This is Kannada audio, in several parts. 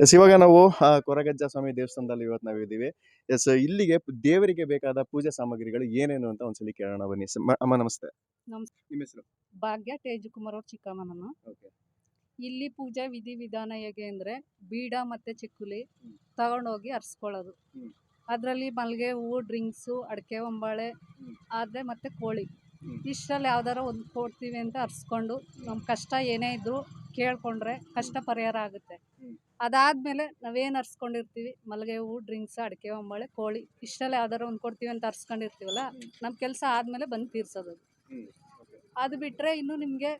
ಎಸ್ ಇವಾಗ ನಾವು ಕೊರಗಜ್ಜ ಸ್ವಾಮಿ ದೇವಸ್ಥಾನದಲ್ಲಿ ಇವತ್ತು ನಾವು ಇದ್ದೀವಿ ಎಸ್ ಇಲ್ಲಿಗೆ ದೇವರಿಗೆ ಬೇಕಾದ ಪೂಜಾ ಸಾಮಗ್ರಿಗಳು ಏನೇನು ಅಂತ ಒಂದ್ಸಲಿ ಕೇಳೋಣ ಬನ್ನಿ ಸ- ಮ- ಅಮ್ಮ ನಮಸ್ತೆ. ನಿಮ್ಮ ಹೆಸರು ಭಾಗ್ಯ ತೇಜಕುಮಾರ್ ಅವ್ರ ಚಿಕ್ಕಮ್ಮನ ಓಕೆ ಇಲ್ಲಿ ಪೂಜಾ ವಿಧಿ ವಿಧಾನ ಹೇಗೆ ಅಂದ್ರೆ ಬೀಡ ಮತ್ತೆ ಚಿಕ್ಕುಲಿ ಹ್ಮ್. ತಗೊಂಡೋಗಿ ಅರ್ಸ್ಕೊಳ್ಳೋದು ಹ್ಮ್. ಅದರಲ್ಲಿ ಮಲ್ಲಿಗೆ ಹೂವು ಡ್ರಿಂಕ್ಸು ಅಡಿಕೆ ಒಂಬಾಳೆ ಹ್ಮ್. ಆದರೆ ಮತ್ತು ಕೋಳಿ ಹ್ಮ್. ಇಷ್ಟರಲ್ಲಿ ಯಾವ್ದಾರ ಒಂದು ಕೊಡ್ತೀವಿ ಅಂತ ಅರ್ಸ್ಕೊಂಡು ನಮ್ಮ ಕಷ್ಟ ಏನೇ ಇದ್ದರೂ ಕೇಳ್ಕೊಂಡ್ರೆ ಕಷ್ಟ ಪರಿಹಾರ ಆಗುತ್ತೆ. ಅದಾದಮೇಲೆ ನಾವೇನು ಅರ್ಸ್ಕೊಂಡಿರ್ತೀವಿ? ಮಲ್ಲಿಗೆ ಹೂವು ಡ್ರಿಂಕ್ಸ್ ಅಡಿಕೆ ಒಂಬಳೆ ಕೋಳಿ ಇಷ್ಟೆಲ್ಲ ಯಾವ್ದಾರ ಒಂದು ಕೊಡ್ತೀವಿ ಅಂತ ಅರ್ಸ್ಕೊಂಡಿರ್ತೀವಲ್ಲ. ನಮ್ಮ ಕೆಲಸ ಆದಮೇಲೆ ಬಂದು ತೀರ್ಸೋದು. ಅದು. ಬಿಟ್ಟರೆ ಇನ್ನು ನಿಮಗೆ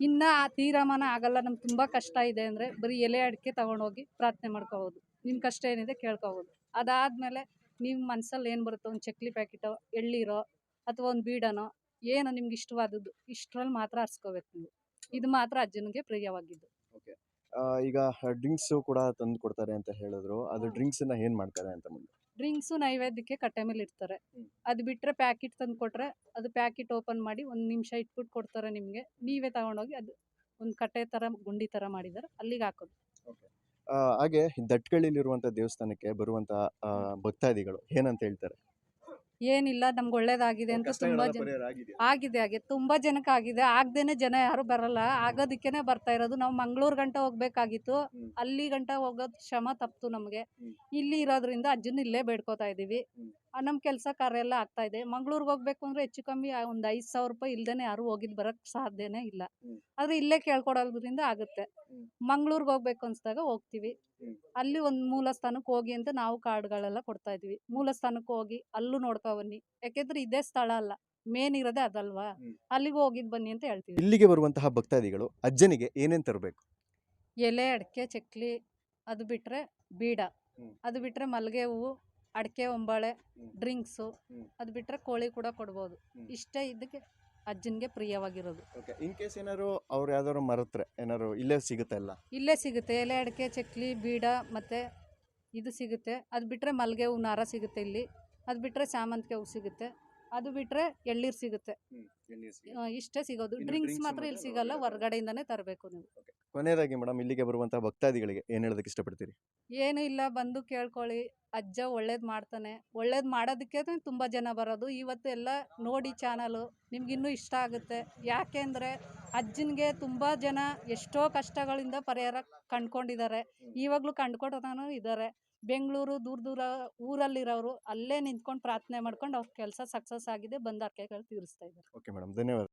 ಇನ್ನು ಆ ತೀರಮಾನ ಆಗಲ್ಲ ನಮ್ಗೆ ತುಂಬ ಕಷ್ಟ ಇದೆ ಅಂದರೆ ಬರೀ ಎಲೆ ಅಡಿಕೆ ತಗೊಂಡೋಗಿ ಪ್ರಾರ್ಥನೆ ಮಾಡ್ಕೋಬೋದು ನಿಮ್ಮ ಕಷ್ಟ ಏನಿದೆ ಕೇಳ್ಕೊಬೋದು ಅದಾದಮೇಲೆ ನಿಮ್ಮ ಮನಸ್ಸಲ್ಲಿ ಏನು ಬರುತ್ತೋ ಒಂದು ಚಕ್ಲಿ ಪ್ಯಾಕೆಟೋ ಎಳ್ಳೀರೋ ಅಥವಾ ಒಂದು ಬೀಡನೋ ಏನೋ ನಿಮ್ಗೆ ಇಷ್ಟವಾದದ್ದು ಇಷ್ಟರಲ್ಲಿ ಮಾತ್ರ ಅರ್ಸ್ಕೋಬೇಕು ನೀವು. ಇದು ಮಾತ್ರ ಅಜ್ಜನಿಗೆ ಪ್ರಿಯವಾಗಿದ್ದು. ಈಗ ಡ್ರಿಂಕ್ಸ್ ಕೂಡ ತಂದು ಕೊಡ್ತಾರೆ ಅಂತ ಹೇಳಿದ್ರು. ಅದು. ಡ್ರಿಂಕ್ಸ್ನ ಏನ್ ಮಾಡ್ತಾರೆ ಅಂತ ಮುಂದೆ? ಡ್ರಿಂಕ್ಸು ನೈವೇದ್ಯಕ್ಕೆ ಕಟ್ಟೆ ಮೇಲೆ ಇರ್ತಾರೆ. ಅದು ಬಿಟ್ಟರೆ ಪ್ಯಾಕೆಟ್ ತಂದು ಕೊಟ್ಟರೆ ಅದು ಪ್ಯಾಕೆಟ್ ಓಪನ್ ಮಾಡಿ ಒಂದು ನಿಮಿಷ ಇಟ್ಬಿಟ್ಟು ಕೊಡ್ತಾರೆ ನಿಮಗೆ. ನೀವೇ ತಗೊಂಡೋಗಿ ಅದು ಒಂದು ಕಟ್ಟೆ ಥರ ಗುಂಡಿ ಥರ ಮಾಡಿದ್ದಾರೆ. ಅಲ್ಲಿಗೆ ಹಾಕೋದು. ಹಾಗೆ ದಟ್ಕಳ್ಳಿಲಿರುವಂಥ ದೇವಸ್ಥಾನಕ್ಕೆ ಬರುವಂತ ಆ, ಭಕ್ತಾದಿಗಳು ಏನಂತ ಹೇಳ್ತಾರೆ? ಏನಿಲ್ಲ ನಮ್ಗೆ ಒಳ್ಳೇದಾಗಿದೆ ಅಂತ ತುಂಬಾ ಜನ ಆಗಿದೆ ಹಾಗೆ ತುಂಬಾ ಜನಕ್ಕೆ ಆಗಿದೆ. ಆಗ್ದೇನೆ ಜನ ಯಾರು ಬರಲ್ಲ. ಆಗೋದಕ್ಕೇನೆ ಬರ್ತಾ ಇರೋದು. ನಾವು ಮಂಗಳೂರು ಗಂಟ ಹೋಗ್ಬೇಕಾಗಿತ್ತು. ಅಲ್ಲಿ ಗಂಟ ಹೋಗೋದು ಶ್ರಮ ತಪ್ತು ನಮಗೆ. ಇಲ್ಲಿ ಇರೋದ್ರಿಂದ ಅಜ್ಜನ ಇಲ್ಲೇ ಬೇಡ್ಕೋತಾ ಇದೀವಿ. ನಮ್ಮ ಕೆಲಸ ಕಾರ್ಯ ಎಲ್ಲ ಆಗ್ತಾ ಇದೆ. ಮಂಗಳೂರಿಗೆ ಹೋಗ್ಬೇಕು ಅಂದ್ರೆ ಹೆಚ್ಚು ಕಮ್ಮಿ ಒಂದು ಐದು ಸಾವಿರ ರೂಪಾಯಿ ಇಲ್ದೇನೆ ಯಾರು ಹೋಗಿದ್ ಬರಕ್ ಸಾಧ್ಯನೇ ಇಲ್ಲ. ಆದ್ರೆ ಇಲ್ಲೇ ಕೇಳ್ಕೊಡೋದ್ರಿಂದ ಆಗುತ್ತೆ. ಮಂಗಳೂರಿಗೆ ಹೋಗ್ಬೇಕು ಅನ್ಸ್ದಾಗ ಹೋಗ್ತೀವಿ. ಅಲ್ಲಿ ಒಂದು ಮೂಲ ಸ್ಥಾನಕ್ಕೆ ಹೋಗಿ ಅಂತ ನಾವು ಕಾರ್ಡ್ಗಳೆಲ್ಲ ಕೊಡ್ತಾ ಇದ್ವಿ. ಮೂಲ ಸ್ಥಾನಕ್ಕೆ ಹೋಗಿ ಅಲ್ಲೂ ನೋಡ್ಕೊ ಬನ್ನಿ. ಯಾಕೆಂದ್ರೆ ಇದೇ ಸ್ಥಳ ಅಲ್ಲ. ಮೇನ್ ಇರೋದೇ ಅದಲ್ವಾ. ಅಲ್ಲಿಗೆ ಹೋಗಿದ್ ಬನ್ನಿ ಅಂತ ಹೇಳ್ತೀವಿ ಇಲ್ಲಿಗೆ ಬರುವಂತಹ ಭಕ್ತಾದಿಗಳು ಅಜ್ಜನಿಗೆ ಏನೇನ್ ತರಬೇಕು? ಎಲೆ ಅಡಿಕೆ ಚಕ್ಲಿ ಅದು ಬಿಟ್ರೆ ಬೀಡ. ಅದು ಬಿಟ್ರೆ ಮಲ್ಲಿಗೆ ಹೂವು ಅಡಿಕೆ ಒಂಬಾಳೆ. ಡ್ರಿಂಕ್ಸು ಅದು ಬಿಟ್ರೆ ಕೋಳಿ ಕೂಡ ಕೊಡ್ಬೋದು. ಇಷ್ಟೇ ಇದಕ್ಕೆ ಅಜ್ಜನ್ಗೆ ಪ್ರಿಯವಾಗಿರೋದು. ಇನ್ ಕೇಸ್ ಏನಾದ್ರು ಅವ್ರು ಯಾವ್ದಾದ್ರು ಮರೆತ್ರೆ ಏನಾದ್ರು ಇಲ್ಲೇ ಸಿಗುತ್ತೆ ಅಲ್ಲ? ಇಲ್ಲೇ ಸಿಗುತ್ತೆ ಎಲೆ ಅಡಿಕೆ ಚಕ್ಲಿ ಬೀಡ ಮತ್ತು ಇದು ಸಿಗುತ್ತೆ. ಅದು ಬಿಟ್ಟರೆ ಮಲ್ಲಿಗೆ ಹೂ ನಾರ ಸಿಗುತ್ತೆ ಇಲ್ಲಿ. ಅದು ಬಿಟ್ಟರೆ ಸಾಮಂತಿಗೆ ಹೂ ಸಿಗುತ್ತೆ. ಅದು ಬಿಟ್ಟರೆ ಎಳ್ಳೀರು ಸಿಗುತ್ತೆ. ಆ, ಇಷ್ಟೇ ಸಿಗೋದು. ಇನ್ನು ಡ್ರಿಂಕ್ಸ್ drinks ಮಾತ್ರ ಮಾತ್ರ ಇಲ್ಲಿ ಸಿಗಲ್ಲ ಹೊರಗಡೆ ಹೊರಗಡೆಯಿಂದನೇ ತರಬೇಕು ನೀವು. ಕೊನೆಯದಾಗಿ ಮೇಡಮ್ ಇಲ್ಲಿಗೆ ಬರುವಂತಹ ಭಕ್ತಾದಿಗಳಿಗೆ ಏನ್ ಹೇಳೋದಕ್ಕೆ ಇಷ್ಟಪಡ್ತೀರಿ? ಏನು ಇಲ್ಲ, ಬಂದು ಕೇಳ್ಕೊಳ್ಳಿ, ಅಜ್ಜ ಒಳ್ಳೇದು ಮಾಡ್ತಾನೆ. ಒಳ್ಳೇದು ಮಾಡೋದಕ್ಕೆ ತುಂಬ ಜನ ಬರೋದು. ಇವತ್ತು ಎಲ್ಲ ನೋಡಿ ಚಾನಲು, ನಿಮ್ಗಿನ್ನೂ ಇಷ್ಟ ಆಗುತ್ತೆ. ಯಾಕೆಂದರೆ ಅಜ್ಜನಿಗೆ ತುಂಬ ಜನ ಎಷ್ಟೋ ಕಷ್ಟಗಳಿಂದ ಪರಿಹಾರ ಕಂಡ್ಕೊಂಡಿದ್ದಾರೆ. ಇವಾಗಲೂ ಕಂಡ್ಕೊಡೋನು ಇದ್ದಾರೆ. ಬೆಂಗಳೂರು, ದೂರ ದೂರ ಊರಲ್ಲಿರೋರು ಅಲ್ಲೇ ನಿಂತ್ಕೊಂಡು ಪ್ರಾರ್ಥನೆ ಮಾಡ್ಕೊಂಡು ಅವ್ರ ಕೆಲಸ ಸಕ್ಸಸ್ ಆಗಿದೆ, ಬಂದ ಅರ್ಕೆಗಳು ತೀರಿಸ್ತಾ ಇದ್ದಾರೆ. ಓಕೆ ಮೇಡಮ್, ಧನ್ಯವಾದ.